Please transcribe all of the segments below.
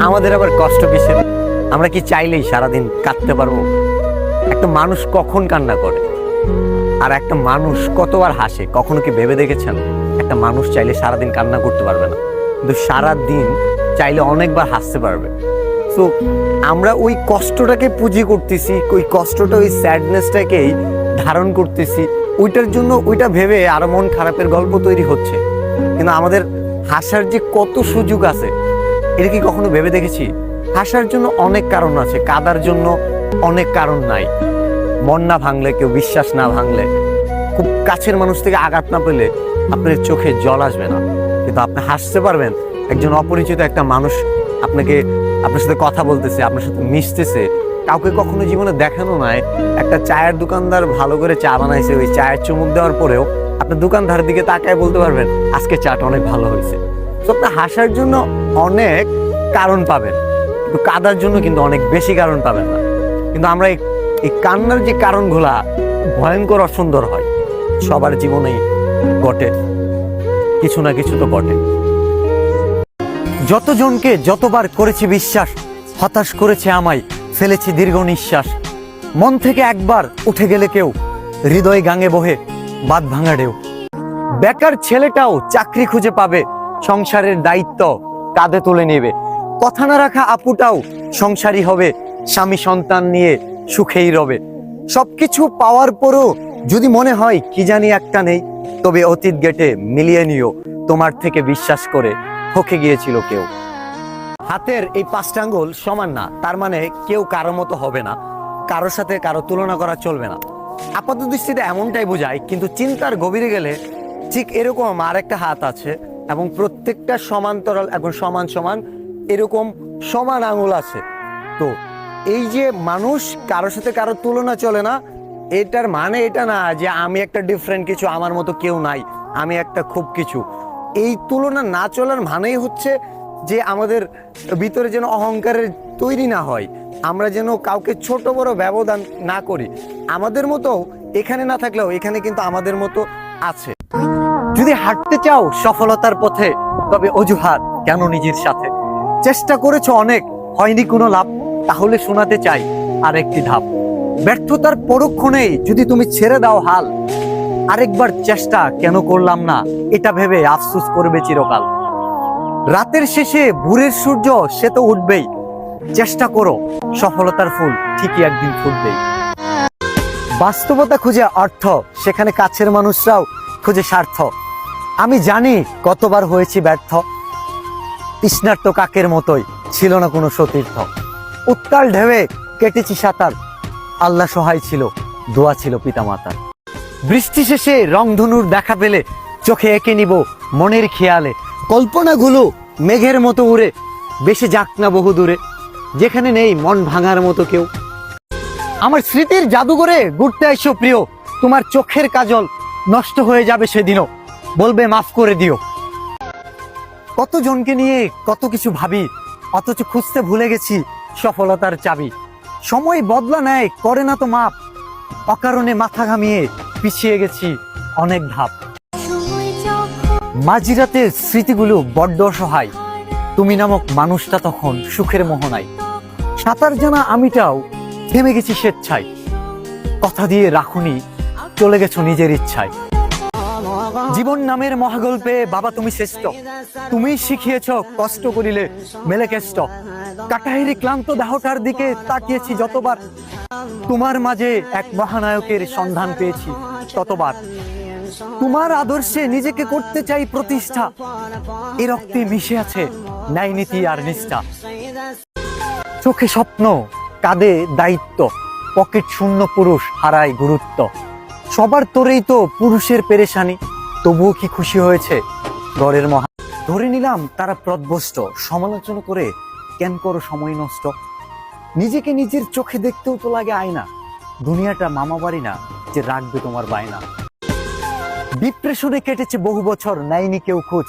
আমাদের আবার কষ্ট কিসের? আমরা কি চাইলেই সারাদিন কাঁদতে পারব? একটা মানুষ কখন কান্না করে? আর একটা মানুষ কতবার হাসে, কখনো কি ভেবে দেখেছেন? একটা মানুষ চাইলে সারাদিন কান্না করতে পারবে না। কিন্তু সারাদিন চাইলে অনেকবার হাসতে পারবে। সো আমরা ওই কষ্টটাকে পুঁজি করতেছি, ওই কষ্টটা, ওই স্যাডনেসটাকেই ধারণ করতেছি। ওইটার জন্য ওইটা ভেবে আরও মন খারাপের গল্প তৈরি হচ্ছে। কিন্তু আমাদের হাসার যে কত সুযোগ আছে এটা কি কখনো ভেবে দেখেছি? হাসার জন্য অনেক কারণ আছে, কাদার জন্য অনেক কারণ নাই। মন না ভাঙলে, কেউ বিশ্বাস না ভাঙলে, খুব কাছের মানুষ থেকে আঘাত না পেলে আপনার চোখে জল আসবে না। কিন্তু আপনি হাসতে পারবেন, একজন অপরিচিত একটা মানুষ আপনাকে আপনার সাথে কথা বলতেছে, আপনার সাথে মিশতেছে। কাউকে কখনো জীবনে দেখানো নাই, একটা চায়ের দোকানদার ভালো করে চা বানাইছে, ওই চায়ের চুমুক দেওয়ার পরেও আপনার দোকানদারের দিকে তাকায় বলতে পারবেন, আজকে চাটা অনেক ভালো হয়েছে। আপনি হাসার জন্য অনেক কারণ পাবেন। কিন্তু কাদার জন্য কিন্তু অনেক বেশি কারণ পাবেন না। কিন্তু আমরা এই এই কান্নার যে কারণগুলা ভয়ঙ্কর, অসুন্দর হয়, সবার জীবনেই ঘটে। কিছু না কিছু তো ঘটে। যতজনকে যতবার করেছি বিশ্বাস, হতাশ করেছে আমায়, ফেলেছি দীর্ঘ নিঃশ্বাস, মন থেকে একবার উঠে গেলে কেউ হৃদয় গাঙে বহে বাদ ভাঙা ঢেউ। বেকার ছেলেটাও চাকরি খুঁজে পাবে সংসারের দায়িত্ব কাঁধে তুলে নেবে। কথা না রাখা আপুটাও সংসারী হবে, স্বামী সন্তান নিয়ে সুখেই রবে। সবকিছু পাওয়ার পরও যদি মনে হয় কি জানি একটা নেই, তবে অতীত গেটে মিলিয়ে নিও, তোমার থেকে বিশ্বাস করে ঠকে গিয়েছিল কেউ। হাতের এই পাঁচটা আঙ্গুল সমান না, তার মানে কেউ কারও মতো হবে না কারোর সাথে কারও তুলনা করা চলবে না। আপাত দৃষ্টিতে এমনটাই বোঝায়, কিন্তু চিন্তার গভীরে গেলে ঠিক এরকম আর একটা হাত আছে এবং প্রত্যেকটা সমান্তরাল এবং সমান সমান এরকম সমান আঙুল আছে। তো এই যে মানুষ কারোর সাথে কারোর তুলনা চলে না, এটার মানে এটা না যে আমি একটা ডিফারেন্ট কিছু, আমার মতো কেউ নাই, আমি একটা খুব কিছু। এই তুলনা না চলার মানেই হচ্ছে যে আমাদের ভিতরে যেন অহংকারের তৈরি না হয়, আমরা যেন কাউকে ছোট বড় ব্যবধান না করি। আমাদের মতো এখানে না থাকলেও এখানে কিন্তু আমাদের মতো আছে। যদি হাঁটতে চাও সফলতার পথে, তবে অজুহাত কেন নিজের সাথে? চেষ্টা করেছ অনেক, হয়নি কোনো লাভ, তাহলে শোনাতে চাই আর একটি ধাপ। ব্যর্থতার পরক্ষণেই যদি তুমি ছেড়ে দাও হাল, আরেকবার চেষ্টা কেন করলাম না, এটা ভেবে আফসোস করবে চিরকাল। রাতের শেষে ভোরের সূর্য, সে তো উঠবেই। চেষ্টা করো, সফলতার ফুল ঠিকই একদিন ফুটবেই। বাস্তবতা খুঁজে অর্থ, সেখানে কাছের মানুষরাও খুঁজে স্বার্থ। আমি জানি কতবার হয়েছি ব্যর্থ। তৃষ্ণার্ত কাকের মতোই ছিল না কোনো সতীর্থ। উত্তাল ঢেবে কেটেছি সাঁতার। আল্লাহ সহায় ছিল, দোয়া ছিল পিতামাতার। বৃষ্টি শেষে রংধনুর দেখা পেলে চোখে এঁকে নিব মনের খেয়ালে। কল্পনাগুলো মেঘের মতো উড়ে, বেশি যাক না বহু দূরে। যেখানে নেই মন ভাঙার মতো কেউ। আমার স্মৃতির জাদুঘরে ঘুরতে আইসো প্রিয়, তোমার চোখের কাজল নষ্ট হয়ে যাবে সেদিনও। বলবে, মাফ করে দিও। কতজনকে নিয়ে কত কিছু ভাবি, অথচ খুঁজতে ভুলে গেছি সফলতার চাবি। সময় বদলা নেয়, করে না তো মাপ। অকারণে মাথা ঘামিয়ে পিছিয়ে গেছি অনেক ধাপ। মাঝিরাতের স্মৃতিগুলো বড্ড অসহায়। তুমি নামক মানুষটা তখন সুখের মোহনায়। সাঁতার জানা আমিটাও থেমে গেছি স্বেচ্ছায়। কথা দিয়ে রাখুনি, চলে গেছো নিজের ইচ্ছায়। জীবন নামের মহাগল্পে, বাবা, তুমি শ্রেষ্ঠ। তুমি শিখিয়েছ কষ্ট করিলে মেলে কেষ্ট। কাটাহেরি ক্লান্ত দেহটার দিকে তাকিয়েছি যতবার। তোমার মাঝে এক মহানায়কের সন্ধান পেয়েছি ততবার। তোমার আদর্শে নিজেকে করতে চাই প্রতিষ্ঠা। এ রক্তে মিশে আছে ন্যায় নীতি আর নিষ্ঠা। চোখে স্বপ্ন, কাঁধে দায়িত্ব। পকেট শূন্য পুরুষ হারায় গুরুত্ব। সবার তোরেই তো পুরুষের পেরেশানি। তবুও কি খুশি হয়েছে? গড়ের মহা ধরে নিলাম তারা প্রদবষ্ট সমালোচনা করে কেন করো সময় নষ্ট? নিজেকে নিজের চোখে দেখতেও তো লাগে আয়না। দুনিয়াটা মামা বাড়ি না, যে রাখবে তোমার বায়না। ডিপ্রেশনে কেটেছে বহু বছর, নেয়নি কেউ খোঁজ।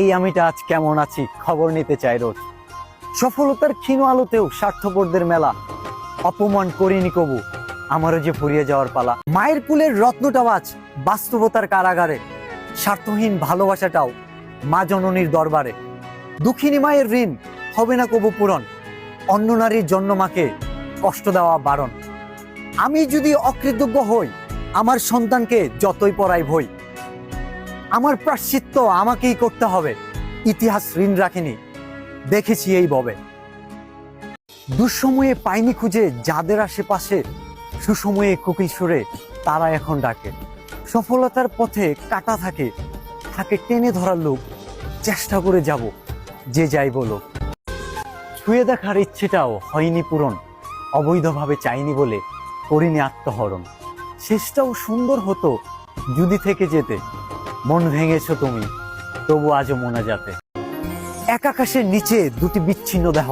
এই আমিটা আজ কেমন আছি, খবর নিতে চাই রোজ। সফলতার ক্ষীণ আলোতেও স্বার্থপরদের মেলা। অপমান করিনি কবু, আমারও যে ফুরিয়ে যাওয়ার পালা। মায়ের কুলের রত্নটাও আজ বাস্তবতার কারাগারে। স্বার্থহীন ভালোবাসাটাও মা জননীর দরবারে। দুঃখিনী মায়ের ঋণ হবে না কবু পূরণ। অন্য নারীর জন্য মাকে কষ্ট দেওয়া বারণ। আমি যদি অকৃতজ্ঞ হই, আমার সন্তানকে যতই পড়াই ভই। আমার প্রাশ্চিত্য আমাকেই করতে হবে। ইতিহাস ঋণ রাখেনি। দেখেছি এই ববে। দুঃসময়ে পাইনি খুঁজে যাদের আশেপাশে, সুসময়ে কোকিল সুরে তারা এখন ডাকে। সফলতার পথে কাটা থাকে থাকে টেনে ধরার লোক চেষ্টা করে যাব, যে যাই বলো ছুঁয়ে দেখার ইচ্ছেটাও হয়নি পূরণ, অবৈধভাবে চাইনি বলে করিনি আত্মহরণ। শেষটাও সুন্দর হতো যদি থেকে যেতে। মন ভেঙেছ তুমি, তবু আজও মনে যাতে। এক আকাশের নিচে দুটি বিচ্ছিন্ন দেহ,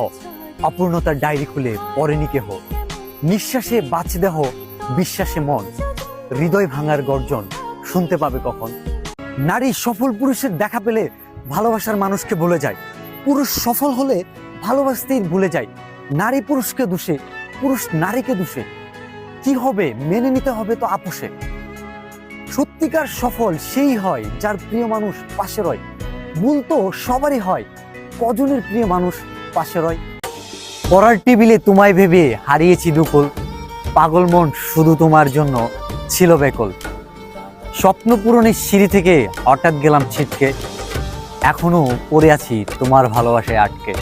অপূর্ণতার ডায়েরি খুলে পড়েনি কেহ। নিঃশ্বাসে বাঁচে দেহ, বিশ্বাসে মন। হৃদয় ভাঙার গর্জন শুনতে পাবে কখন। নারী সফল পুরুষের দেখা পেলে ভালোবাসার মানুষকে ভুলে যায়। পুরুষ সফল হলে ভালোবাসতেই ভুলে যায়। নারী পুরুষকে দোষে, পুরুষ নারীকে দোষে। কি হবে, মেনে নিতে হবে তো আপোষে। সত্যিকার সফল সেই হয় যার প্রিয় মানুষ পাশে রয়। ভুল তো সবারই হয়, কজনের প্রিয় মানুষ পাশে রয়। পড়ার টেবিলে তোমায় ভেবে হারিয়েছি দুকুল। পাগল মন শুধু তোমার জন্য। ছিল বেকল স্বপ্ন পূরণের সিঁড়ি থেকে হঠাৎ গেলাম ছিটকে। এখনও পড়ে আছি তোমার ভালোবাসায় আটকে।